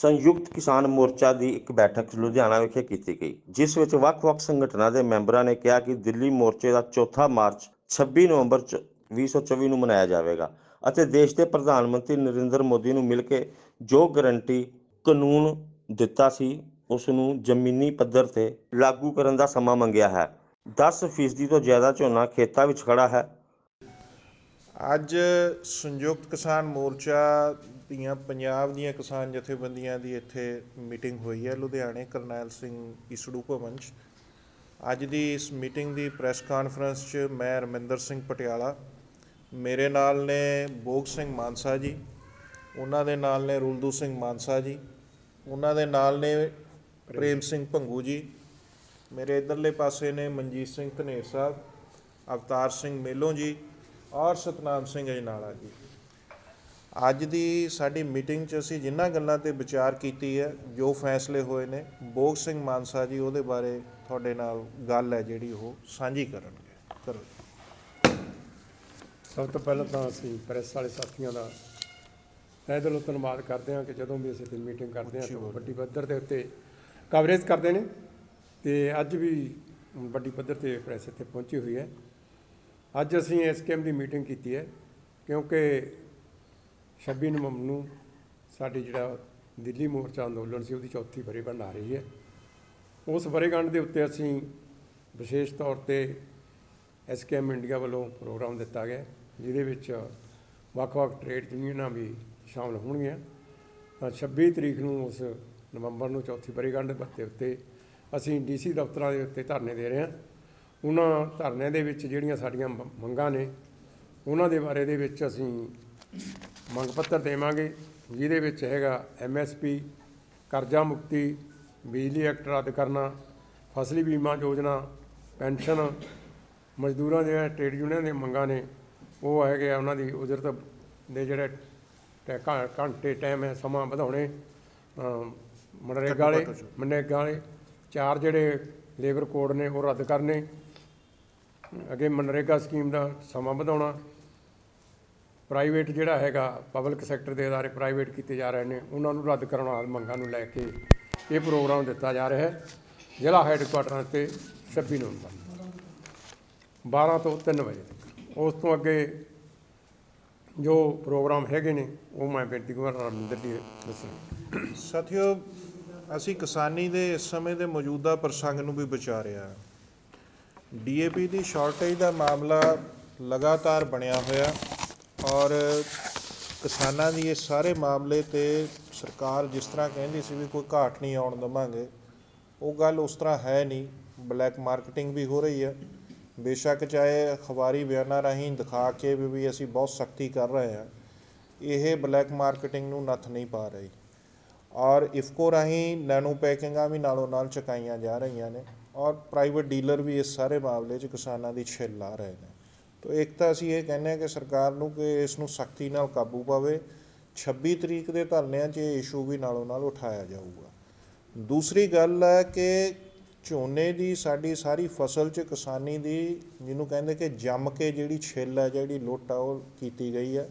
ਸੰਯੁਕਤ ਕਿਸਾਨ ਮੋਰਚਾ ਦੀ ਇੱਕ ਬੈਠਕ ਲੁਧਿਆਣਾ ਵਿਖੇ ਕੀਤੀ ਗਈ, ਜਿਸ ਵਿੱਚ ਵੱਖ-ਵੱਖ ਸੰਗਠਨਾਂ ਦੇ ਮੈਂਬਰਾਂ ਨੇ ਕਿਹਾ ਕਿ ਦਿੱਲੀ ਮੋਰਚੇ ਦਾ ਚੌਥਾ ਮਾਰਚ 26 ਨਵੰਬਰ ਚ- 2024 ਨੂੰ ਮਨਾਇਆ ਜਾਵੇਗਾ ਅਤੇ ਦੇਸ਼ ਦੇ ਪ੍ਰਧਾਨ ਮੰਤਰੀ ਨਰਿੰਦਰ ਮੋਦੀ ਨੂੰ ਮਿਲ ਕੇ ਜੋ ਗਰੰਟੀ ਕਾਨੂੰਨ ਦਿੱਤਾ ਸੀ, ਉਸ ਨੂੰ ਜ਼ਮੀਨੀ ਪੱਧਰ ਤੇ ਲਾਗੂ ਕਰਨ ਦਾ ਸਮਾਂ ਮੰਗਿਆ ਹੈ। 10% ਫੀਸਦੀ ਤੋਂ ਜ਼ਿਆਦਾ ਝੋਨਾ ਖੇਤਾਂ ਵਿੱਚ ਖੜਾ ਹੈ। ਅੱਜ ਸੰਯੁਕਤ ਕਿਸਾਨ ਮੋਰਚਾ ਦੀਆਂ ਪੰਜਾਬ ਦੀਆਂ ਕਿਸਾਨ ਜਥੇਬੰਦੀਆਂ ਦੀ ਇੱਥੇ ਮੀਟਿੰਗ ਹੋਈ ਹੈ, ਲੁਧਿਆਣੇ ਕਰਨੈਲ ਸਿੰਘ ਈਸੜੂ ਭਵਨ 'ਚ। ਅੱਜ ਦੀ ਇਸ ਮੀਟਿੰਗ ਦੀ ਪ੍ਰੈਸ ਕਾਨਫਰੰਸ 'ਚ ਮੈਂ ਰਮਿੰਦਰ ਸਿੰਘ ਪਟਿਆਲਾ, ਮੇਰੇ ਨਾਲ ਨੇ ਬੋਗ ਸਿੰਘ ਮਾਨਸਾ ਜੀ, ਉਹਨਾਂ ਦੇ ਨਾਲ ਨੇ ਰੁਲਦੂ ਸਿੰਘ ਮਾਨਸਾ ਜੀ, ਉਹਨਾਂ ਦੇ ਨਾਲ ਨੇ ਪ੍ਰੇਮ ਸਿੰਘ ਭੰਗੂ ਜੀ, ਮੇਰੇ ਇਧਰਲੇ ਪਾਸੇ ਨੇ ਮਨਜੀਤ ਸਿੰਘ ਧਨੇਰ ਸਾਹਿਬ, ਅਵਤਾਰ ਸਿੰਘ ਮੇਲੋਂ ਜੀ ਔਰ ਸਤਨਾਮ ਸਿੰਘ ਅਜਨਾਲਾ ਜੀ। ਅੱਜ ਦੀ ਸਾਡੀ ਮੀਟਿੰਗ 'ਚ ਅਸੀਂ ਜਿਨ੍ਹਾਂ ਗੱਲਾਂ ਤੇ ਵਿਚਾਰ ਕੀਤੀ ਹੈ ਜੋ ਫੈਸਲੇ ਹੋਏ ਨੇ ਬੋਗ ਸਿੰਘ ਮਾਨਸਾ ਜੀ ਉਹਦੇ ਬਾਰੇ ਤੁਹਾਡੇ ਨਾਲ ਗੱਲ ਹੈ ਜਿਹੜੀ ਉਹ ਸਾਂਝੀ ਕਰਨਗੇ। ਕਰੋ। ਸਭ ਤੋਂ ਪਹਿਲਾਂ ਤਾਂ ਅਸੀਂ ਪ੍ਰੈਸ ਵਾਲੇ ਸਾਥੀਆਂ ਦਾ ਤਹਿ ਦਿਲੋਂ ਧੰਨਵਾਦ ਕਰਦੇ ਹਾਂ ਕਿ ਜਦੋਂ ਵੀ ਅਸੀਂ ਤੇ ਮੀਟਿੰਗ ਕਰਦੇ ਹਾਂ ਤਾਂ ਵੱਡੀ ਪੱਧਰ ਦੇ ਉੱਤੇ ਕਵਰੇਜ ਕਰਦੇ ਨੇ ਤੇ ਅੱਜ ਵੀ ਵੱਡੀ ਪੱਧਰ ਤੇ ਪ੍ਰੈਸ ਇੱਥੇ ਪਹੁੰਚੀ ਹੋਈ ਹੈ। ਅੱਜ ਅਸੀਂ ਇਸ ਕੇਮ ਦੀ ਮੀਟਿੰਗ ਕੀਤੀ ਹੈ ਕਿਉਂਕਿ 26 ਨਵੰਬਰ ਨੂੰ ਸਾਡੀ ਜਿਹੜਾ ਦਿੱਲੀ ਮੋਰਚਾ ਅੰਦੋਲਨ ਸੀ, ਉਹਦੀ ਚੌਥੀ ਵਰੇਗੰਢ ਆ ਰਹੀ ਹੈ। ਉਸ ਵਰੇਗੰਢ ਦੇ ਉੱਤੇ ਅਸੀਂ ਵਿਸ਼ੇਸ਼ ਤੌਰ ਤੇ ਐਸਕੇਐਮ ਇੰਡੀਆ ਵੱਲੋਂ ਪ੍ਰੋਗਰਾਮ ਦਿੱਤਾ ਗਿਆ, ਜਿਹਦੇ ਵਿੱਚ ਵੱਖ-ਵੱਖ ਟ੍ਰੇਡ ਯੂਨੀਅਨਾਂ ਵੀ ਸ਼ਾਮਲ ਹੋਣਗੀਆਂ। ਤਾਂ 26 ਤਰੀਕ ਨੂੰ ਉਸ ਨਵੰਬਰ ਨੂੰ ਚੌਥੀ ਵਰ੍ਹੇਗੰਢ ਬੱਤੇ ਉੱਤੇ ਅਸੀਂ ਡੀਸੀ ਦਫ਼ਤਰਾਂ ਦੇ ਉੱਤੇ ਧਰਨੇ ਦੇ ਰਹੇ ਹਾਂ। ਉਹਨਾਂ ਧਰਨਿਆਂ ਦੇ ਵਿੱਚ ਜਿਹੜੀਆਂ ਸਾਡੀਆਂ ਮੰਗਾਂ ਨੇ, ਉਹਨਾਂ ਦੇ ਬਾਰੇ ਦੇ ਵਿੱਚ ਅਸੀਂ ਮੰਗ ਪੱਤਰ ਦੇਵਾਂਗੇ ਜਿਹਦੇ ਵਿੱਚ ਹੈਗਾ ਐਮਐਸਪੀ ਕਰਜ਼ਾ ਮੁਕਤੀ ਬਿਜਲੀ ਐਕਟ ਰੱਦ ਕਰਨਾ ਫਸਲੀ ਬੀਮਾ ਯੋਜਨਾ ਪੈਨਸ਼ਨ ਮਜ਼ਦੂਰਾਂ ਦੇ ਟ੍ਰੇਡ ਯੂਨੀਅਨ ਦੀਆਂ ਮੰਗਾਂ ਨੇ ਉਹ ਹੈਗੇ ਆ ਉਹਨਾਂ ਦੀ ਉਜਰਤ ਦੇ ਜਿਹੜੇ ਘੰਟੇ ਟਾਈਮ ਹੈ ਸਮਾਂ ਵਧਾਉਣੇ ਮਨਰੇਗਾ ਵਾਲੇ ਮਨਰੇਗਾ ਵਾਲੇ ਚਾਰ ਜਿਹੜੇ ਲੇਬਰ ਕੋਡ ਨੇ ਉਹ ਰੱਦ ਕਰਨੇ ਅੱਗੇ ਮਨਰੇਗਾ ਸਕੀਮ ਦਾ ਸਮਾਂ ਵਧਾਉਣਾ ਪ੍ਰਾਈਵੇਟ ਜਿਹੜਾ ਹੈਗਾ, ਪਬਲਿਕ ਸੈਕਟਰ ਦੇ ਅਦਾਰੇ ਪ੍ਰਾਈਵੇਟ ਕੀਤੇ ਜਾ ਰਹੇ ਨੇ, ਉਹਨਾਂ ਨੂੰ ਰੱਦ ਕਰਨ ਵਾਲੀ ਮੰਗਾਂ ਨੂੰ ਲੈ ਕੇ ਇਹ ਪ੍ਰੋਗਰਾਮ ਦਿੱਤਾ ਜਾ ਰਿਹਾ ਹੈ। ਜ਼ਿਲ੍ਹਾ ਹੈੱਡਕੁਆਟਰਾਂ ਤੇ 26 ਨਵੰਬਰ 12 ਤੋਂ 3 ਵਜੇ ਤੱਕ। ਉਸ ਤੋਂ ਅੱਗੇ ਜੋ ਪ੍ਰੋਗਰਾਮ ਹੈਗੇ ਨੇ, ਉਹ ਮੈਂ ਬੇਨਤੀ ਕਰਾਂਗਾ ਰਮਿੰਦਰ ਜੀ ਦੱਸਣ। ਸਾਥੀਓ, ਅਸੀਂ ਕਿਸਾਨੀ ਦੇ ਇਸ ਸਮੇਂ ਦੇ ਮੌਜੂਦਾ ਪ੍ਰਸੰਗ ਨੂੰ ਵੀ ਵਿਚਾਰਿਆ ਡੀਏਪੀ ਦੀ ਸ਼ਾਰਟੇਜ ਦਾ ਮਾਮਲਾ ਲਗਾਤਾਰ ਬਣਿਆ ਹੋਇਆ। ਔਰ ਕਿਸਾਨਾਂ ਦੀ ਇਹ ਸਾਰੇ ਮਾਮਲੇ ਤੇ ਸਰਕਾਰ ਜਿਸ ਤਰ੍ਹਾਂ ਕਹਿੰਦੀ ਸੀ ਵੀ ਕੋਈ ਘਾਟ ਨਹੀਂ ਆਉਣ ਦਵਾਂਗੇ, ਉਹ ਗੱਲ ਉਸ ਤਰ੍ਹਾਂ ਹੈ ਨਹੀਂ। ਬਲੈਕ ਮਾਰਕੀਟਿੰਗ ਵੀ ਹੋ ਰਹੀ ਹੈ। ਬੇਸ਼ੱਕ ਚਾਹੇ ਅਖਬਾਰੀ ਬਿਆਨਾਂ ਰਾਹੀਂ ਦਿਖਾ ਕੇ ਵੀ ਵੀ ਅਸੀਂ ਬਹੁਤ ਸਖਤੀ ਕਰ ਰਹੇ ਹਾਂ, ਇਹ ਬਲੈਕ ਮਾਰਕੀਟਿੰਗ ਨੂੰ ਨੱਥ ਨਹੀਂ ਪਾ ਰਹੀ। ਔਰ ਇਫਕੋ ਰਾਹੀਂ ਨੈਨੋ ਪੈਕਿੰਗਾਂ ਵੀ ਨਾਲੋਂ ਨਾਲ ਚੁਕਾਈਆਂ ਜਾ ਰਹੀਆਂ ਨੇ ਔਰ ਪ੍ਰਾਈਵੇਟ ਡੀਲਰ ਵੀ ਇਸ ਸਾਰੇ ਮਾਮਲੇ 'ਚ ਕਿਸਾਨਾਂ ਦੀ ਛਿੱਲ ਲਾ ਰਹੇ ਨੇ। ਤੋ ਇੱਕ ਤਾਂ ਅਸੀਂ ਇਹ ਕਹਿੰਦੇ ਹਾਂ ਕਿ ਸਰਕਾਰ ਨੂੰ ਕਿ ਇਸ ਨੂੰ ਸਖਤੀ ਨਾਲ ਕਾਬੂ ਪਾਵੇ। 26 ਤਰੀਕ ਦੇ ਧਰਨਿਆਂ 'ਚ ਇਹ ਇਸ਼ੂ ਵੀ ਨਾਲੋਂ ਨਾਲ ਉਠਾਇਆ ਜਾਊਗਾ। ਦੂਸਰੀ ਗੱਲ ਹੈ ਕਿ ਝੋਨੇ ਦੀ ਸਾਡੀ ਸਾਰੀ ਫਸਲ 'ਚ ਕਿਸਾਨੀ ਦੀ ਜਿਹਨੂੰ ਕਹਿੰਦੇ ਕਿ ਜੰਮ ਕੇ ਜਿਹੜੀ ਛਿੱਲ ਹੈ, ਜਿਹੜੀ ਲੁੱਟ ਆ, ਉਹ ਕੀਤੀ ਗਈ ਹੈ।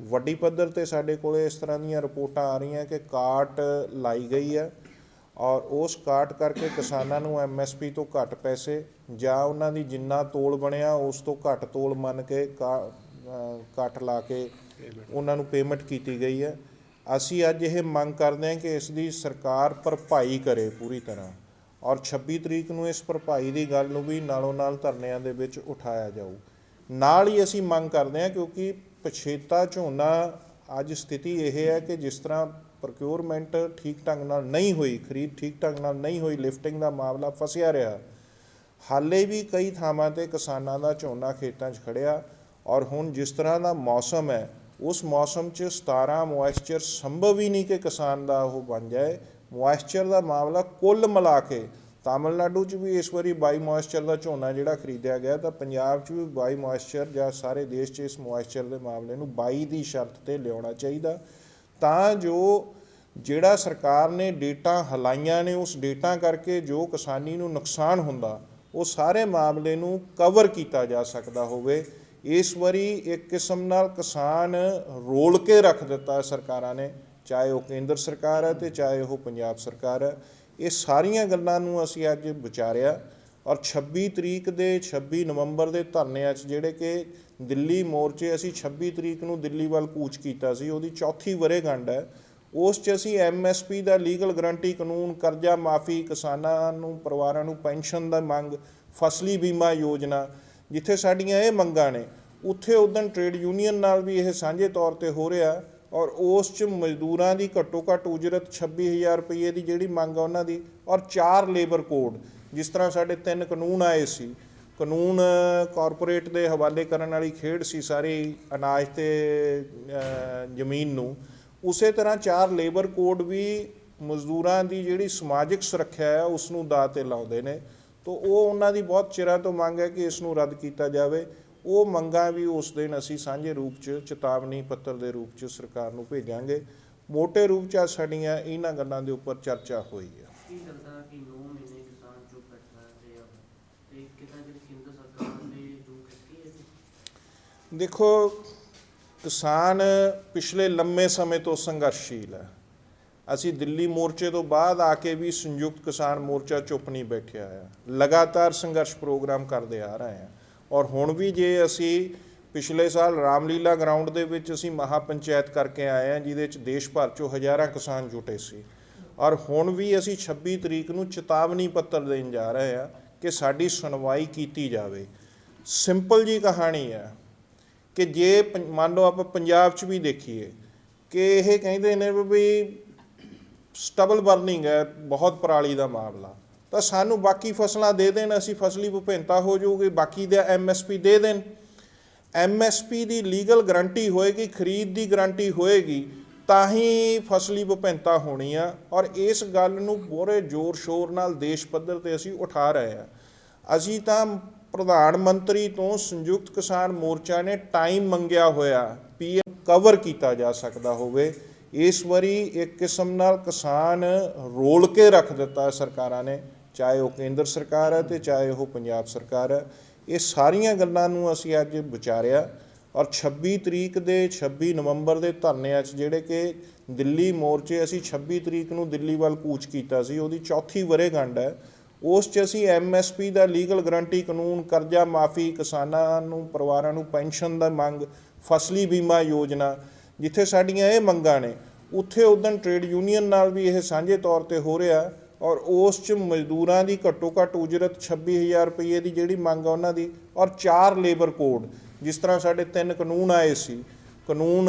ਵੱਡੀ ਪੱਧਰ ਤੇ ਸਾਡੇ ਕੋਲੇ ਇਸ ਤਰ੍ਹਾਂ ਦੀਆਂ ਰਿਪੋਰਟਾਂ ਆ ਰਹੀਆਂ ਕਿ ਕਾਟ ਲਾਈ ਗਈ ਹੈ। ਔਰ ਉਸ ਕਾਟ ਕਰਕੇ ਕਿਸਾਨਾਂ ਨੂੰ ਐਮਐਸਪੀ ਤੋਂ ਘੱਟ ਪੈਸੇ ਜਾਂ ਉਹਨਾਂ ਦੀ ਜਿੰਨਾ ਤੋਲ ਬਣਿਆ, ਉਸ ਤੋਂ ਘੱਟ ਤੋਲ ਮੰਨ ਕੇ ਕਾ- ਕੱਟ ਲਾ ਕੇ ਉਹਨਾਂ ਨੂੰ ਪੇਮੈਂਟ ਕੀਤੀ ਗਈ ਹੈ। ਅਸੀਂ ਅੱਜ ਇਹ ਮੰਗ ਕਰਦੇ ਹਾਂ ਕਿ ਇਸ ਦੀ ਸਰਕਾਰ ਭਰਪਾਈ ਕਰੇ ਪੂਰੀ ਤਰ੍ਹਾਂ ਔਰ 26 ਤਰੀਕ ਨੂੰ ਇਸ ਭਰਪਾਈ ਦੀ ਗੱਲ ਨੂੰ ਵੀ ਨਾਲੋਂ ਨਾਲ ਧਰਨਿਆਂ ਦੇ ਵਿੱਚ ਉਠਾਇਆ ਜਾਊ। ਨਾਲ ਹੀ ਅਸੀਂ ਮੰਗ ਕਰਦੇ ਹਾਂ ਕਿਉਂਕਿ ਪਛੇਤਾ ਝੋਨਾ ਅੱਜ ਸਥਿਤੀ ਇਹ ਹੈ ਕਿ ਜਿਸ ਤਰ੍ਹਾਂ ਪ੍ਰੋਕਿਉਰਮੈਂਟ ਠੀਕ ਢੰਗ ਨਾਲ ਨਹੀਂ ਹੋਈ, ਖਰੀਦ ਠੀਕ ਢੰਗ ਨਾਲ ਨਹੀਂ ਹੋਈ ਲਿਫਟਿੰਗ ਦਾ ਮਾਮਲਾ ਫਸਿਆ ਰਿਹਾ। ਹਾਲੇ ਵੀ ਕਈ ਥਾਵਾਂ ਤੇ ਕਿਸਾਨਾਂ ਦਾ ਝੋਨਾ ਖੇਤਾਂ 'ਚ ਖੜਿਆ ਔਰ ਹੁਣ ਜਿਸ ਤਰ੍ਹਾਂ ਦਾ ਮੌਸਮ ਹੈ, ਉਸ ਮੌਸਮ 'ਚ 17 ਮੋਇਸਚਰ ਸੰਭਵ ਹੀ ਨਹੀਂ ਕਿ ਕਿਸਾਨ ਦਾ ਉਹ ਬਣ ਜਾਏ। ਮੋਇਸਚਰ ਦਾ ਮਾਮਲਾ ਕੁੱਲ ਮਿਲਾ ਕੇ ਤਾਮਿਲਨਾਡੂ 'ਚ ਵੀ ਇਸ ਵਾਰੀ 22 ਮੋਇਸਚਰ ਦਾ ਝੋਨਾ ਜਿਹੜਾ ਖਰੀਦਿਆ ਗਿਆ ਤਾਂ ਪੰਜਾਬ 'ਚ ਵੀ 22 ਮੋਇਸਚਰ ਜਾਂ ਸਾਰੇ ਦੇਸ਼ 'ਚ ਇਸ ਮੋਇਸਚਰ ਦੇ ਮਾਮਲੇ ਨੂੰ 22 ਦੀ ਸ਼ਰਤ ਤੇ ਲਿਆਉਣਾ ਚਾਹੀਦਾ। ਤਾਂ ਜੋ ਜਿਹੜਾ ਸਰਕਾਰ ਨੇ ਡੇਟਾ ਹਲਾਈਆਂ ਨੇ, ਉਸ ਡੇਟਾ ਕਰਕੇ ਜੋ ਕਿਸਾਨੀ ਨੂੰ ਨੁਕਸਾਨ ਹੁੰਦਾ, ਉਹ ਸਾਰੇ ਮਾਮਲੇ ਨੂੰ ਕਵਰ ਕੀਤਾ ਜਾ ਸਕਦਾ ਹੋਵੇ। ਇਸ ਵਾਰੀ ਇੱਕ ਕਿਸਮ ਨਾਲ ਕਿਸਾਨ ਰੋਲ ਕੇ ਰੱਖ ਦਿੱਤਾ ਸਰਕਾਰਾਂ ਨੇ, ਚਾਹੇ ਉਹ ਕੇਂਦਰ ਸਰਕਾਰ ਹੈ ਤੇ ਚਾਹੇ ਉਹ ਪੰਜਾਬ ਸਰਕਾਰ ਹੈ। ਇਹ ਸਾਰੀਆਂ ਗੱਲਾਂ ਨੂੰ ਅਸੀਂ ਅੱਜ ਵਿਚਾਰਿਆ। ਔਰ 26 ਤਰੀਕ ਦੇ 26 ਨਵੰਬਰ ਦੇ ਧਰਨਿਆਂ 'ਚ ਜਿਹੜੇ ਕਿ ਦਿੱਲੀ ਮੋਰਚੇ ਅਸੀਂ 26 ਤਰੀਕ ਨੂੰ ਦਿੱਲੀ ਵੱਲ ਕੂਚ ਕੀਤਾ ਸੀ, ਉਹਦੀ ਚੌਥੀ ਵਰ੍ਹੇਗੰਢ ਹੈ। ਉਸ 'ਚ ਅਸੀਂ ਐਮਐਸਪੀ ਦਾ ਲੀਗਲ ਗਰੰਟੀ ਕਾਨੂੰਨ, ਕਰਜ਼ਾ ਮਾਫੀ, ਕਿਸਾਨਾਂ ਨੂੰ, ਪਰਿਵਾਰਾਂ ਨੂੰ ਪੈਨਸ਼ਨ ਦਾ ਮੰਗ, ਫਸਲੀ ਬੀਮਾ ਯੋਜਨਾ, ਜਿੱਥੇ ਸਾਡੀਆਂ ਇਹ ਮੰਗਾਂ ਨੇ, ਉੱਥੇ ਉਦੋਂ ਟ੍ਰੇਡ ਯੂਨੀਅਨ ਨਾਲ ਵੀ ਇਹ ਸਾਂਝੇ ਤੌਰ ਤੇ ਹੋ ਰਿਹਾ ਔਰ ਉਸ 'ਚ ਮਜ਼ਦੂਰਾਂ ਦੀ ਘੱਟੋ ਘੱਟ ਉਜਰਤ 26000 ਰੁਪਏ ਦੀ ਜਿਹੜੀ ਮੰਗ ਆ ਉਹਨਾਂ ਦੀ ਔਰ ਚਾਰ ਲੇਬਰ ਕੋਡ ਜਿਸ ਤਰ੍ਹਾਂ ਸਾਡੇ ਤਿੰਨ ਕਾਨੂੰਨ ਆਏ ਸੀ, ਕਾਨੂੰਨ ਕਾਰਪੋਰੇਟ ਦੇ ਹਵਾਲੇ ਕਰਨ ਵਾਲੀ ਖੇਡ ਸੀ ਸਾਰੀ ਅਨਾਜ ਤੇ ਜ਼ਮੀਨ ਨੂੰ, ਉਸੇ ਤਰ੍ਹਾਂ ਚਾਰ ਲੇਬਰ ਕੋਡ ਵੀ ਮਜ਼ਦੂਰਾਂ ਦੀ ਜਿਹੜੀ ਸਮਾਜਿਕ ਸੁਰੱਖਿਆ ਹੈ ਉਸ ਨੂੰ ਦਾਅ ਤੇ ਲਾਉਂਦੇ ਨੇ। ਤੋ ਉਹ ਉਹਨਾਂ ਦੀ ਬਹੁਤ ਚਿਰਾਂ ਤੋਂ ਮੰਗ ਹੈ ਕਿ ਇਸ ਨੂੰ ਰੱਦ ਕੀਤਾ ਜਾਵੇ। ਉਹ ਮੰਗਾਂ ਵੀ ਉਸ ਦਿਨ ਅਸੀਂ ਸਾਂਝੇ ਰੂਪ 'ਚ, ਚੇਤਾਵਨੀ ਪੱਤਰ ਦੇ ਰੂਪ 'ਚ ਸਰਕਾਰ ਨੂੰ ਭੇਜਾਂਗੇ। ਮੋٹے ਰੂਪ 'ਚ ਅੱਜ ਸਾਡੀਆਂ, ਇਹਨਾਂ ਗੱਲਾਂ ਦੇ ਉੱਪਰ ਚਰਚਾ ਹੋਈ ਹੈ ਕੀ ਲੱਗਦਾ ਕਿ 9 ਮਹੀਨੇ ਕਿਸਾਨ ਚੁੱਪ ਬੈਠਾ ਰਿਹਾ ਤੇ ਕਿਤਾ ਜਿਹੜੀ ਕੇਂਦਰ ਸਰਕਾਰ ਨੇ ਜੋ ਕੀਤੀ ਹੈ ਜੀ ਦੇਖੋ, ਕਿਸਾਨ ਪਿਛਲੇ ਲੰਮੇ ਸਮੇਂ ਤੋਂ ਸੰਘਰਸ਼ੀਲ ਹੈ। ਅਸੀਂ ਦਿੱਲੀ ਮੋਰਚੇ ਤੋਂ ਬਾਅਦ ਆ ਕੇ ਵੀ ਸੰਯੁਕਤ ਕਿਸਾਨ ਮੋਰਚਾ ਚੁੱਪ ਨਹੀਂ ਬੈਠਿਆ ਹੈ ਲਗਾਤਾਰ ਸੰਘਰਸ਼ ਪ੍ਰੋਗਰਾਮ ਕਰਦੇ ਆ ਰਹੇ ਹਾਂ ਔਰ ਹੁਣ ਵੀ ਜੇ ਅਸੀਂ ਪਿਛਲੇ ਸਾਲ ਰਾਮਲੀਲਾ ਗਰਾਊਂਡ ਦੇ ਵਿੱਚ ਅਸੀਂ ਮਹਾ ਪੰਚਾਇਤ ਕਰਕੇ ਆਏ ਹਾਂ ਜਿਹਦੇ ਵਿੱਚ ਦੇਸ਼ ਭਰ ਚੋਂ ਹਜ਼ਾਰਾਂ ਕਿਸਾਨ ਜੁਟੇ ਸੀ। ਔਰ ਹੁਣ ਵੀ ਅਸੀਂ 26 ਤਰੀਕ ਨੂੰ ਚੇਤਾਵਨੀ ਪੱਤਰ ਦੇਣ ਜਾ ਰਹੇ ਹਾਂ ਕਿ ਸਾਡੀ ਸੁਣਵਾਈ ਕੀਤੀ ਜਾਵੇ। ਸਿੰਪਲ ਜੀ ਕਹਾਣੀ ਹੈ ਕਿ ਜੇ ਪੰ- ਮੰਨ ਲਓ ਆਪਾਂ ਪੰਜਾਬ 'ਚ ਵੀ ਦੇਖੀਏ ਕਿ ਇਹ ਕਹਿੰਦੇ ਨੇ ਵੀ ਸਟਬਲ ਬਰਨਿੰਗ ਹੈ, ਬਹੁਤ ਪਰਾਲੀ ਦਾ ਮਾਮਲਾ। ਤਾਂ ਸਾਨੂੰ ਬਾਕੀ ਫਸਲਾਂ ਦੇ ਦੇਣ, ਅਸੀਂ ਫਸਲੀ ਵਿਭਿੰਨਤਾ ਹੋ ਜਾਊਗੀ, ਬਾਕੀ ਦਾ ਐਮਐਸਪੀ ਦੇ ਦੇਣ। ਐਮਐਸਪੀ ਦੀ ਲੀਗਲ ਗਰੰਟੀ ਹੋਏਗੀ, ਖਰੀਦ ਦੀ ਗਰੰਟੀ ਹੋਏਗੀ, ਤਾਂ ਹੀ ਫਸਲੀ ਵਿਭਿੰਨਤਾ ਹੋਣੀ ਆ। ਔਰ ਇਸ ਗੱਲ ਨੂੰ ਪੂਰੇ ਜ਼ੋਰ ਸ਼ੋਰ ਨਾਲ ਦੇਸ਼ ਪੱਧਰ ਤੇ ਅਸੀਂ ਉਠਾ ਰਹੇ ਆ। ਅਸੀਂ ਤਾਂ ਪ੍ਰਧਾਨ ਮੰਤਰੀ ਤੋਂ ਸੰਯੁਕਤ ਕਿਸਾਨ ਮੋਰਚਾ ਨੇ ਟਾਈਮ ਮੰਗਿਆ ਹੋਇਆ ਪੀਐਮ ਕਵਰ ਕੀਤਾ ਜਾ ਸਕਦਾ ਹੋਵੇ। ਇਸ ਵਾਰੀ ਇੱਕ ਕਿਸਮ ਨਾਲ ਕਿਸਾਨ ਰੋਲ ਕੇ ਰੱਖ ਦਿੱਤਾ ਸਰਕਾਰਾਂ ਨੇ, ਚਾਹੇ ਉਹ ਕੇਂਦਰ ਸਰਕਾਰ ਹੈ ਤੇ ਚਾਹੇ ਉਹ ਪੰਜਾਬ ਸਰਕਾਰ ਹੈ। ਇਹ ਸਾਰੀਆਂ ਗੱਲਾਂ ਨੂੰ ਅਸੀਂ ਅੱਜ ਵਿਚਾਰਿਆ ਔਰ 26 ਤਰੀਕ ਦੇ 26 ਨਵੰਬਰ ਦੇ ਧਰਨਿਆਂ 'ਚ ਜਿਹੜੇ ਕਿ ਦਿੱਲੀ ਮੋਰਚੇ, ਅਸੀਂ 26 ਤਰੀਕ ਨੂੰ ਦਿੱਲੀ ਵੱਲ ਕੂਚ ਕੀਤਾ ਸੀ, ਉਹਦੀ ਚੌਥੀ ਵਰ੍ਹੇਗੰਢ ਹੈ। ਉਸ 'ਚ ਅਸੀਂ ਐਮਐਸਪੀ ਦਾ ਲੀਗਲ ਗਰੰਟੀ ਕਾਨੂੰਨ, ਕਰਜ਼ਾ ਮਾਫੀ, ਕਿਸਾਨਾਂ ਨੂੰ, ਪਰਿਵਾਰਾਂ ਨੂੰ ਪੈਨਸ਼ਨ ਦਾ ਮੰਗ, ਫਸਲੀ ਬੀਮਾ ਯੋਜਨਾ, ਜਿੱਥੇ ਸਾਡੀਆਂ ਇਹ ਮੰਗਾਂ ਨੇ, ਉੱਥੇ ਉਦੋਂ ਟ੍ਰੇਡ ਯੂਨੀਅਨ ਨਾਲ ਵੀ ਇਹ ਸਾਂਝੇ ਤੌਰ ਤੇ ਹੋ ਰਿਹਾ ਔਰ ਉਸ 'ਚ ਮਜ਼ਦੂਰਾਂ ਦੀ ਘੱਟੋ ਘੱਟ ਉਜਰਤ 26000 ਰੁਪਏ ਦੀ ਜਿਹੜੀ ਮੰਗ ਆ ਉਹਨਾਂ ਦੀ ਔਰ ਚਾਰ ਲੇਬਰ ਕੋਡ ਜਿਸ ਤਰ੍ਹਾਂ ਸਾਡੇ ਤਿੰਨ ਕਾਨੂੰਨ ਆਏ ਸੀ। ਕਾਨੂੰਨ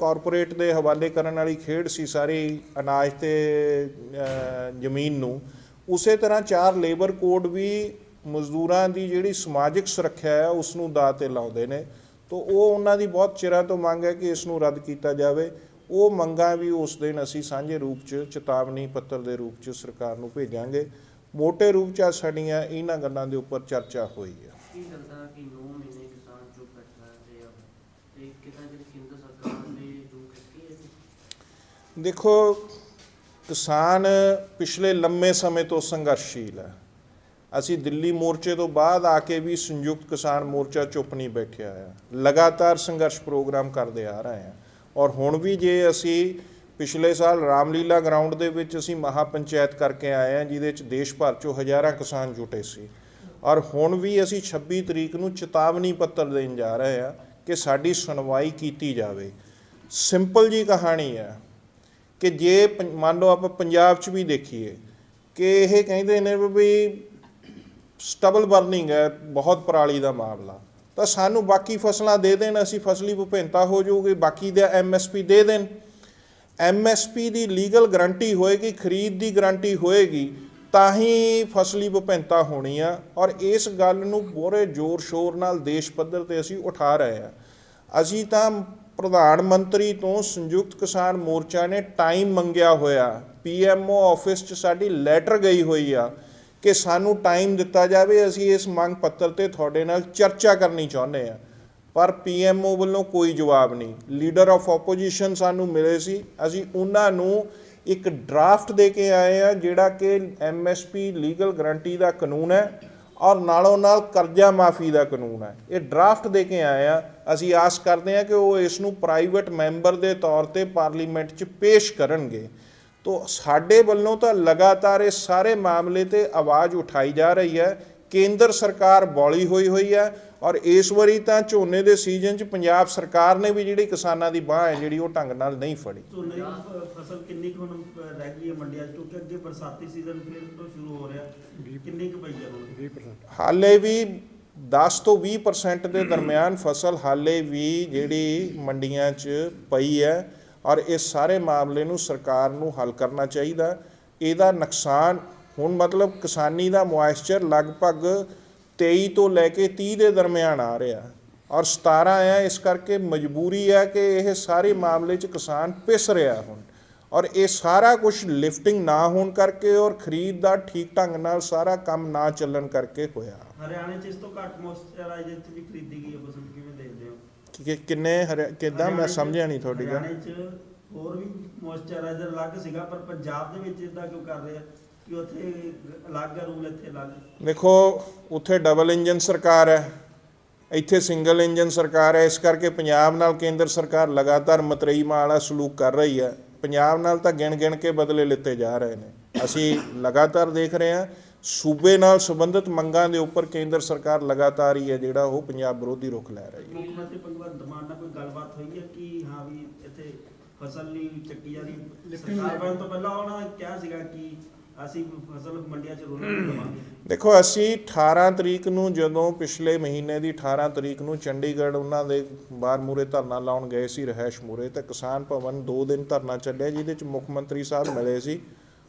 ਕਾਰਪੋਰੇਟ ਦੇ ਹਵਾਲੇ ਕਰਨ ਵਾਲੀ ਖੇਡ ਸੀ ਸਾਰੀ ਅਨਾਜ ਤੇ ਜ਼ਮੀਨ ਨੂੰ। ਉਸੇ ਤਰ੍ਹਾਂ ਚਾਰ ਲੇਬਰ ਕੋਡ ਵੀ ਮਜ਼ਦੂਰਾਂ ਦੀ ਜਿਹੜੀ ਸਮਾਜਿਕ ਸੁਰੱਖਿਆ ਹੈ ਉਸ ਨੂੰ ਦਾਅ ਤੇ ਲਾਉਂਦੇ ਨੇ। ਤੋ ਉਹ ਉਹਨਾਂ ਦੀ ਬਹੁਤ ਚਿਰਾਂ ਤੋਂ ਮੰਗ ਹੈ ਕਿ ਇਸ ਨੂੰ ਰੱਦ ਕੀਤਾ ਜਾਵੇ। ਉਹ ਮੰਗਾਂ ਵੀ ਉਸ ਦਿਨ ਅਸੀਂ ਸਾਂਝੇ ਰੂਪ 'ਚ ਚੇਤਾਵਨੀ ਪੱਤਰ ਦੇ ਰੂਪ 'ਚ ਸਰਕਾਰ ਨੂੰ ਭੇਜਾਂਗੇ। ਮੋٹے ਰੂਪ 'ਚ ਸਾਡੀਆਂ ਇਹਨਾਂ ਗੱਲਾਂ ਦੇ ਉੱਪਰ ਚਰਚਾ ਹੋਈ ਹੈ। ਕੀ ਲੱਗਦਾ ਕਿ 9 ਮਹੀਨੇ ਕਿਸਾਨ ਚੁੱਪ ਬੈਠਾ ਰਿਹਾ ਤੇ ਕਿਤਾ ਜਿਹੜੀ ਕੇਂਦਰ ਸਰਕਾਰ ਨੇ ਜੋ ਕੀਤੀ ਹੈ? ਦੇਖੋ ਕਿਸਾਨ ਪਿਛਲੇ ਲੰਮੇ ਸਮੇਂ ਤੋਂ ਸੰਘਰਸ਼ੀਲ ਹੈ। ਅਸੀਂ ਦਿੱਲੀ ਮੋਰਚੇ ਤੋਂ ਬਾਅਦ ਆ ਕੇ ਵੀ ਸੰਯੁਕਤ ਕਿਸਾਨ ਮੋਰਚਾ ਚੁੱਪ ਨਹੀਂ ਬੈਠਿਆ ਆ ਲਗਾਤਾਰ ਸੰਘਰਸ਼ ਪ੍ਰੋਗਰਾਮ ਕਰਦੇ ਆ ਰਹੇ ਹਾਂ। ਔਰ ਹੁਣ ਵੀ ਜੇ ਅਸੀਂ ਪਿਛਲੇ ਸਾਲ ਰਾਮਲੀਲਾ ਗਰਾਊਂਡ ਦੇ ਵਿੱਚ ਅਸੀਂ ਮਹਾ ਪੰਚਾਇਤ ਕਰਕੇ ਆਏ ਹਾਂ, ਜਿਹਦੇ ਵਿੱਚ ਦੇਸ਼ ਭਰ ਚੋਂ ਹਜ਼ਾਰਾਂ ਕਿਸਾਨ ਜੁਟੇ ਸੀ। ਔਰ ਹੁਣ ਵੀ ਅਸੀਂ 26 ਤਰੀਕ ਨੂੰ ਚੇਤਾਵਨੀ ਪੱਤਰ ਦੇਣ ਜਾ ਰਹੇ ਹਾਂ ਕਿ ਸਾਡੀ ਸੁਣਵਾਈ ਕੀਤੀ ਜਾਵੇ। ਸਿੰਪਲ ਜੀ ਕਹਾਣੀ ਹੈ। ਕਿ ਜੇ ਪੰ- ਮੰਨ ਲਓ ਆਪਾਂ ਪੰਜਾਬ 'ਚ ਵੀ ਦੇਖੀਏ ਕਿ ਇਹ ਕਹਿੰਦੇ ਨੇ ਵੀ ਸਟਬਲ ਬਰਨਿੰਗ ਹੈ, ਬਹੁਤ ਪਰਾਲੀ ਦਾ ਮਾਮਲਾ। ਤਾਂ ਸਾਨੂੰ ਬਾਕੀ ਫਸਲਾਂ ਦੇ ਦੇਣ, ਅਸੀਂ ਫਸਲੀ ਵਿਭਿੰਨਤਾ ਹੋ ਜਾਊਗੀ, ਬਾਕੀ ਦਾ ਐਮਐਸਪੀ ਦੇ ਦੇਣ। ਐਮਐਸਪੀ ਦੀ ਲੀਗਲ ਗਰੰਟੀ ਹੋਏਗੀ, ਖਰੀਦ ਦੀ ਗਰੰਟੀ ਹੋਏਗੀ, ਤਾਂ ਹੀ ਫਸਲੀ ਵਿਭਿੰਨਤਾ ਹੋਣੀ ਆ। ਔਰ ਇਸ ਗੱਲ ਨੂੰ ਪੂਰੇ ਜ਼ੋਰ ਸ਼ੋਰ ਨਾਲ ਦੇਸ਼ ਪੱਧਰ ਤੇ ਅਸੀਂ ਉਠਾ ਰਹੇ ਆ। ਅਸੀਂ ਤਾਂ ਪ੍ਰਧਾਨ ਮੰਤਰੀ ਤੋਂ ਸੰਯੁਕਤ ਕਿਸਾਨ ਮੋਰਚਾ ਨੇ ਟਾਈਮ ਮੰਗਿਆ ਹੋਇਆ। ਪੀਐਮਓ ਆਫਿਸ 'ਚ ਸਾਡੀ ਲੈਟਰ ਗਈ ਹੋਈ ਆ ਕਿ ਸਾਨੂੰ ਟਾਈਮ ਦਿੱਤਾ ਜਾਵੇ, ਅਸੀਂ ਇਸ ਮੰਗ ਪੱਤਰ ਤੇ ਤੁਹਾਡੇ ਨਾਲ ਚਰਚਾ ਕਰਨੀ ਚਾਹੁੰਦੇ ਆ। ਪਰ ਪੀਐਮਓ ਵੱਲੋਂ ਕੋਈ ਜਵਾਬ ਨਹੀਂ। ਲੀਡਰ ਆਫ ਆਪੋਜੀਸ਼ਨ ਸਾਨੂੰ ਮਿਲੇ ਸੀ। ਅਸੀਂ ਉਹਨਾਂ ਨੂੰ ਇੱਕ ਡਰਾਫਟ ਦੇ ਕੇ ਆਏ ਆ, ਜਿਹੜਾ ਕਿ ਐਮਐਸਪੀ ਲੀਗਲ ਗਰੰਟੀ ਦਾ ਕਾਨੂੰਨ ਹੈ। ਔਰ ਨਾਲੋਂ ਨਾਲ ਕਰਜ਼ਾ ਮਾਫੀ ਦਾ ਕਾਨੂੰਨ ਹੈ। ਇਹ ਡਰਾਫਟ ਦੇ ਕੇ ਆਏ ਆ। ਅਸੀਂ ਆਸ ਕਰਦੇ ਹਾਂ ਕਿ ਉਹ ਇਸ ਨੂੰ ਪ੍ਰਾਈਵੇਟ ਮੈਂਬਰ ਦੇ ਤੌਰ ਤੇ ਪਾਰਲੀਮੈਂਟ 'ਚ ਪੇਸ਼ ਕਰਨਗੇ। ਤੋ ਸਾਡੇ ਵੱਲੋਂ ਤਾਂ ਲਗਾਤਾਰ ਇਹ ਸਾਰੇ ਮਾਮਲੇ ਤੇ ਆਵਾਜ਼ ਉਠਾਈ ਜਾ ਰਹੀ ਹੈ। ਕੇਂਦਰ ਸਰਕਾਰ ਬੋਲੀ ਹੋਈ ਹੋਈ ਹੈ ਔਰ ਇਸ ਵਾਰੀ ਤਾਂ ਝੋਨੇ ਦੇ ਸੀਜ਼ਨ 'ਚ ਪੰਜਾਬ ਸਰਕਾਰ ਨੇ ਵੀ ਜਿਹੜੀ ਕਿਸਾਨਾਂ ਦੀ ਬਾਹ ਹੈ ਜਿਹੜੀ ਉਹ ਢੰਗ ਨਾਲ ਨਹੀਂ ਫੜੀ। ਝੋਨੇ ਦੀ ਫ- ਫਸਲ ਕਿੰਨੀ ਕੁ ਹੁਣ ਅ, ਰਹਿ ਗਈ ਹੈ ਮੰਡੀਆਂ 'ਚ? ਕਿਉਂਕਿ ਅੱਗੇ ਬਰਸਾਤੀ ਸੀਜ਼ਨ ਫਿਰ ਤੋਂ ਸ਼ੁਰੂ ਹੋ ਰਿਹਾ। ਕਿੰਨੀ ਕੁ ਪਈ ਹੈ ਹੁਣ? 20% ਹਾਲੇ ਵੀ 10 ਤੋਂ 20% ਦੇ ਦਰਮਿਆਨ ਫਸਲ ਹਾਲੇ ਵੀ ਜਿਹੜੀ ਮੰਡੀਆਂ 'ਚ ਪਈ ਹੈ ਔਰ ਇਸ ਸਾਰੇ ਮਾਮਲੇ ਨੂੰ ਸਰਕਾਰ ਨੂੰ ਹੱਲ ਕਰਨਾ ਚਾਹੀਦਾ। ਇਹਦਾ ਨੁਕਸਾਨ ਹੁਣ ਮਤਲਬ ਕਿਸਾਨੀ ਦਾ ਮੋਇਸਚਰ ਲਗਭਗ 23 ਤੋਂ ਲੈ ਕੇ 30 ਦੇ ਦਰਮਿਆਨ ਆ ਰਿਹਾ। ਔਰ 17 ਹੈ ਇਸ ਕਰਕੇ ਮਜਬੂਰੀ ਹੈ ਕਿ ਇਹ ਸਾਰੇ ਮਾਮਲੇ 'ਚ ਕਿਸਾਨ ਪਿਸ ਰਿਹਾ ਹੁਣ। ਔਰ ਇਹ ਸਾਰਾ ਕੁਝ ਲਿਫਟਿੰਗ ਨਾ ਹੋਣ ਕਰਕੇ ਔਰ ਖਰੀਦ ਦਾ ਠੀਕ ਢੰਗ ਨਾਲ ਸਾਰਾ ਕੰਮ ਨਾ ਚੱਲਣ ਕਰਕੇ ਹੋਇਆ। ਹਰਿਆਣੇ 'ਚ ਇਸ ਤੋਂ ਘੱਟ ਮੋਇਸਚਰਾਈਜ਼ਰ 'ਚ ਵੀ ਖਰੀਦੀ ਗਈ ਹੈ ਫਸਲ ਕਿਵੇਂ ਦੇਖਦੇ ਹੋ? ਕਿ ਕਿੰਨੇ ਕਿਦਾਂ? ਮੈਂ ਸਮਝਿਆ ਨਹੀਂ ਤੁਹਾਡੀ ਗੱਲ। ਹਰਿਆਣੇ 'ਚ ਹੋਰ ਵੀ ਮੋਇਸਚਰਾਈਜ਼ਰ ਅਲੱਗ ਸੀਗਾ ਪਰ ਪੰਜਾਬ ਦੇ ਵਿੱਚ ਇਦਾਂ ਕਿਉਂ ਕਰ ਰਹੇ ਆ? ਕਿ ਉੱਥੇ ਅਲੱਗ ਹੈ ਰੂਲ ਇੱਥੇ ਅਲੱਗ। ਦੇਖੋ ਉੱਥੇ ਡਬਲ ਇੰਜਨ ਸਰਕਾਰ ਹੈ ਇੱਥੇ ਸਿੰਗਲ ਇੰਜਨ ਸਰਕਾਰ ਹੈ ਇਸ ਕਰਕੇ ਪੰਜਾਬ ਨਾਲ ਕੇਂਦਰ ਸਰਕਾਰ ਲਗਾਤਾਰ ਮਤਰੇਈ ਮਾਲ ਵਾਲਾ ਸਲੂਕ ਕਰ ਰਹੀ ਹੈ। ਪੰਜਾਬ ਨਾਲ ਤਾਂ ਗਿਣ ਗਿਣ ਕੇ ਬਦਲੇ ਲਿੱਤੇ ਜਾ ਰਹੇ ਨੇ। ਅਸੀਂ ਲਗਾਤਾਰ ਦੇਖ ਰਹੇ ਹਾਂ ਸੂਬੇ ਨਾਲ ਸੰਬੰਧਿਤ ਮੰਗਾਂ ਦੇ ਉੱਪਰ ਕੇਂਦਰ ਸਰਕਾਰ ਲਗਾਤਾਰ ਹੀ ਹੈ ਜਿਹੜਾ ਉਹ ਪੰਜਾਬ ਵਿਰੋਧੀ ਰੁਖ ਲੈ ਰਹੀ ਹੈ। ਮੁੱਖ ਮੰਤਰੀ ਭਗਵੰਤ ਮਾਨ ਨਾਲ ਕੋਈ ਗੱਲਬਾਤ ਹੋਈ ਹੈ ਕਿ ਹਾਂ ਵੀ ਇੱਥੇ ਫਸਲ ਨਹੀਂ ਚੱਕੀ ਜਾ ਰਹੀ? ਸਰਕਾਰ ਬਣਨ ਤੋਂ ਪਹਿਲਾਂ ਉਹਨਾਂ ਨੇ ਕਿਹਾ ਸੀਗਾ ਕਿ ਅਸੀਂ ਫਸਲ ਮੰਡੀਆਂ 'ਚ ਰੋਣ ਨਹੀਂ ਦੇਵਾਂਗੇ। ਦੇਖੋ, ਅਸੀਂ 18 ਤਰੀਕ ਨੂੰ ਜਦੋਂ ਪਿਛਲੇ ਮਹੀਨੇ ਦੀ 18 ਤਰੀਕ ਨੂੰ ਚੰਡੀਗੜ੍ਹ ਉਹਨਾਂ ਦੇ ਬਾਹਰ ਮੂਰੇ ਧਰਨਾ ਲਾਉਣ ਗਏ ਸੀ ਰਹਿਸ਼ ਮੂਰੇ ਤੇ ਕਿਸਾਨ ਭਵਨ 2 ਦਿਨ ਧਰਨਾ ਚੱਲਿਆ ਜਿਹਦੇ ਚ ਮੁੱਖ ਮੰਤਰੀ ਸਾਹਿਬ ਮਿਲੇ ਸੀ।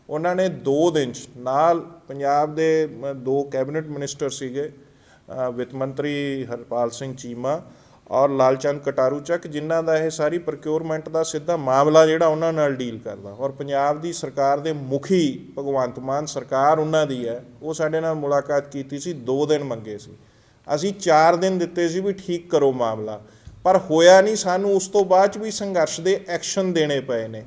ਉਹਨਾਂ ਨੇ 2 ਦਿਨ 'ਚ, ਨਾਲ ਪੰਜਾਬ ਦੇ ਦੋ ਕੈਬਨਿਟ ਮਿਨਿਸਟਰ ਸੀਗੇ ਵਿੱਤ ਮੰਤਰੀ ਹਰਪਾਲ ਸਿੰਘ ਚੀਮਾ ਔਰ ਲਾਲਚੰਦ ਕਟਾਰੂ ਚੱਕ, ਜਿਨ੍ਹਾਂ ਦਾ ਇਹ ਸਾਰੀ ਪ੍ਰੋਕਿਉਰਮੈਂਟ ਦਾ ਸਿੱਧਾ ਮਾਮਲਾ ਜਿਹੜਾ ਉਹਨਾਂ ਨਾਲ ਡੀਲ ਕਰਦਾ। ਔਰ ਪੰਜਾਬ ਦੀ ਸਰਕਾਰ ਦੇ ਮੁਖੀ ਭਗਵੰਤ ਮਾਨ ਸਰਕਾਰ ਉਹਨਾਂ ਦੀ ਹੈ, ਉਹ ਸਾਡੇ ਨਾਲ ਮੁਲਾਕਾਤ ਕੀਤੀ ਸੀ 2 ਦਿਨ ਮੰਗੇ ਸੀ। ਅਸੀਂ 4 ਦਿਨ ਦਿੱਤੇ ਸੀ ਵੀ ਠੀਕ ਕਰੋ ਮਾਮਲਾ। ਪਰ ਹੋਇਆ ਨਹੀਂ, ਸਾਨੂੰ ਉਸ ਤੋਂ ਬਾਅਦ ਚ ਵੀ ਸੰਘਰਸ਼ ਦੇ ਐਕਸ਼ਨ ਦੇਣੇ ਪਏ ਨੇ।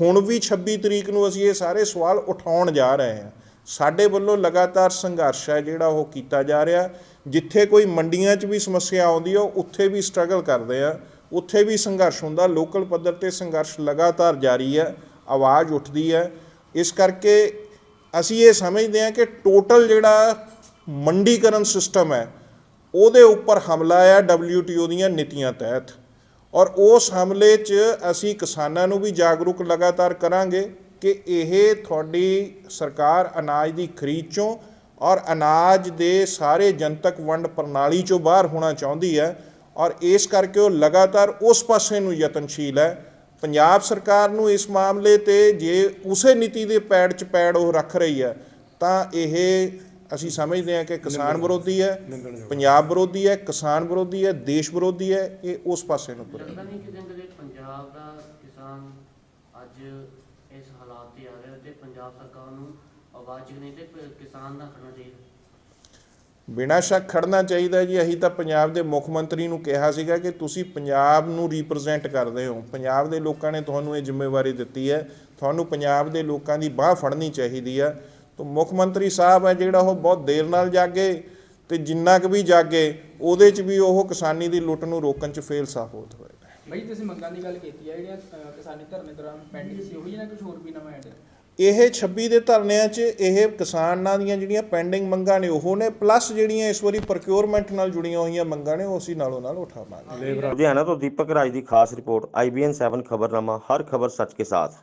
ਹੁਣ ਵੀ 26 ਤਰੀਕ ਨੂੰ ਅਸੀਂ ਇਹ ਸਾਰੇ ਸਵਾਲ ਉਠਾਉਣ ਜਾ ਰਹੇ ਹਾਂ। ਸਾਡੇ ਵੱਲੋਂ ਲਗਾਤਾਰ ਸੰਘਰਸ਼ ਹੈ ਜਿਹੜਾ ਉਹ ਕੀਤਾ ਜਾ ਰਿਹਾ। ਜਿੱਥੇ ਕੋਈ ਮੰਡੀਆਂ 'ਚ ਵੀ ਸਮੱਸਿਆ ਆਉਂਦੀ ਹੈ ਉੱਥੇ ਵੀ ਸਟਰਗਲ ਕਰਦੇ ਆ। ਉੱਥੇ ਵੀ ਸੰਘਰਸ਼ ਹੁੰਦਾ ਲੋਕਲ ਪੱਧਰ ਤੇ ਸੰਘਰਸ਼ ਲਗਾਤਾਰ ਜਾਰੀ ਹੈ ਆਵਾਜ਼ ਉੱਠਦੀ ਹੈ ਇਸ ਕਰਕੇ ਅਸੀਂ ਇਹ ਸਮਝਦੇ ਹਾਂ ਕਿ ਟੋਟਲ ਜਿਹੜਾ ਮੰਡੀਕਰਨ ਸਿਸਟਮ ਹੈ, ਉਹਦੇ ਉੱਪਰ ਹਮਲਾ ਹੈ WTO ਦੀਆਂ ਨੀਤੀਆਂ ਤਹਿਤ। ਔਰ ਉਸ ਹਮਲੇ 'ਚ ਅਸੀਂ ਕਿਸਾਨਾਂ ਨੂੰ ਵੀ ਜਾਗਰੂਕ ਲਗਾਤਾਰ ਕਰਾਂਗੇ ਕਿ ਇਹ ਤੁਹਾਡੀ ਸਰਕਾਰ ਅਨਾਜ ਦੀ ਖਰੀਦ ਚੋਂ ਔਰ ਅਨਾਜ ਦੇ ਸਾਰੇ ਜਨਤਕ ਵੰਡ ਪ੍ਰਣਾਲੀ ਚੋਂ ਬਾਹਰ ਹੋਣਾ ਚਾਹੁੰਦੀ ਹੈ ਔਰ ਇਸ ਕਰਕੇ ਉਹ ਲਗਾਤਾਰ ਉਸ ਪਾਸੇ ਨੂੰ ਯਤਨਸ਼ੀਲ ਹੈ। ਪੰਜਾਬ ਸਰਕਾਰ ਨੂੰ ਇਸ ਮਾਮਲੇ ਤੇ ਜੇ ਉਸੇ ਨੀਤੀ ਦੇ ਪੈੜ 'ਚ ਪੈੜ ਉਹ ਰੱਖ ਰਹੀ ਹੈ ਤਾਂ ਇਹ ਅਸੀਂ ਸਮਝਦੇ ਹਾਂ ਕਿ ਕਿਸਾਨ ਵਿਰੋਧੀ ਹੈ ਪੰਜਾਬ ਵਿਰੋਧੀ ਹੈ ਕਿਸਾਨ ਵਿਰੋਧੀ ਹੈ ਦੇਸ਼ ਵਿਰੋਧੀ ਹੈ ਇਹ ਉਸ ਪਾਸੇ ਨੂੰ ਤੁਰ ਲੱਗਦਾ ਨਹੀਂ ਕਿ ਦਿਨ ਦੇ ਪੰਜਾਬ ਦਾ ਕਿਸਾਨ ਅੱਜ ਇਸ ਹਾਲਾਤ ਤੇ ਆ ਰਿਹਾ ਤੇ ਪੰਜਾਬ ਸਰਕਾਰ ਨੂੰ ਆਵਾਜ਼ ਚੁੱਕਣੀ ਤੇ ਪ- ਕਿਸਾਨ ਦਾ ਖੜਨਾ ਚਾਹੀਦਾ? ਬਿਨਾਂ ਸ਼ੱਕ ਖੜਨਾ ਚਾਹੀਦਾ ਜੀ। ਅਸੀਂ ਤਾਂ ਪੰਜਾਬ ਦੇ ਮੁੱਖ ਮੰਤਰੀ ਨੂੰ ਕਿਹਾ ਸੀਗਾ ਕਿ ਤੁਸੀਂ ਪੰਜਾਬ ਨੂੰ ਰਿਪਰੈਜ਼ੈਂਟ ਕਰਦੇ ਹੋ। ਪੰਜਾਬ ਦੇ ਲੋਕਾਂ ਨੇ ਤੁਹਾਨੂੰ ਇਹ ਜ਼ਿੰਮੇਵਾਰੀ ਦਿੱਤੀ ਹੈ। ਤੁਹਾਨੂੰ ਪੰਜਾਬ ਦੇ ਲੋਕਾਂ ਦੀ ਬਾਹ ਫੜਨੀ ਚਾਹੀਦੀ ਆ। ਤਾਂ ਮੁੱਖ ਮੰਤਰੀ ਸਾਹਿਬ ਹੈ ਜਿਹੜਾ ਉਹ ਬਹੁਤ ਦੇਰ ਨਾਲ ਜਾਗੇ ਤੇ ਜਿੰਨਾ ਕੁ ਵੀ ਜਾਗੇ ਉਹਦੇ 'ਚ ਵੀ ਉਹ ਕਿਸਾਨੀ ਦੀ ਲੁੱਟ ਨੂੰ ਰੋਕਣ 'ਚ ਫੇਲ ਸਾਬਤ ਹੋਏ ਬਈ ਤੁਸੀਂ ਮੰਗਾਂ ਦੀ ਗੱਲ ਕੀਤੀ ਹੈ ਜਿਹੜੀਆਂ ਕਿਸਾਨੀ ਧਰਨੇ ਦੌਰਾਨ ਪੈਂਡਿੰਗ ਸੀ ਉਹੀ ਨਾ ਕੁਝ ਹੋਰ ਵੀ ਨਵਾਂ ਐਡ ਇਹ 26 ਦੇ ਧਰਨਿਆਂ 'ਚ ਇਹ ਕਿਸਾਨਾਂ ਦੀਆਂ ਜਿਹੜੀਆਂ ਪੈਂਡਿੰਗ ਮੰਗਾਂ ਨੇ, ਉਹ ਨੇ ਪਲੱਸ ਜਿਹੜੀਆਂ ਇਸ ਵਾਰੀ ਪ੍ਰੋਕਿਉਰਮੈਂਟ ਨਾਲ ਜੁੜੀਆਂ ਹੋਈਆਂ ਮੰਗਾਂ ਨੇ, ਉਹ ਅਸੀਂ ਨਾਲੋਂ ਨਾਲ ਉਠਾਵਾਂਗੇ। ਲੁਧਿਆਣਾ ਤੋਂ ਦੀਪਕ ਰਾਜ ਦੀ ਖਾਸ ਰਿਪੋਰਟ ਆਈਬੀਐਨ 7 ਖਬਰਨਾਮਾ, ਹਰ ਖਬਰ ਸੱਚ ਕੇ ਸਾਥ।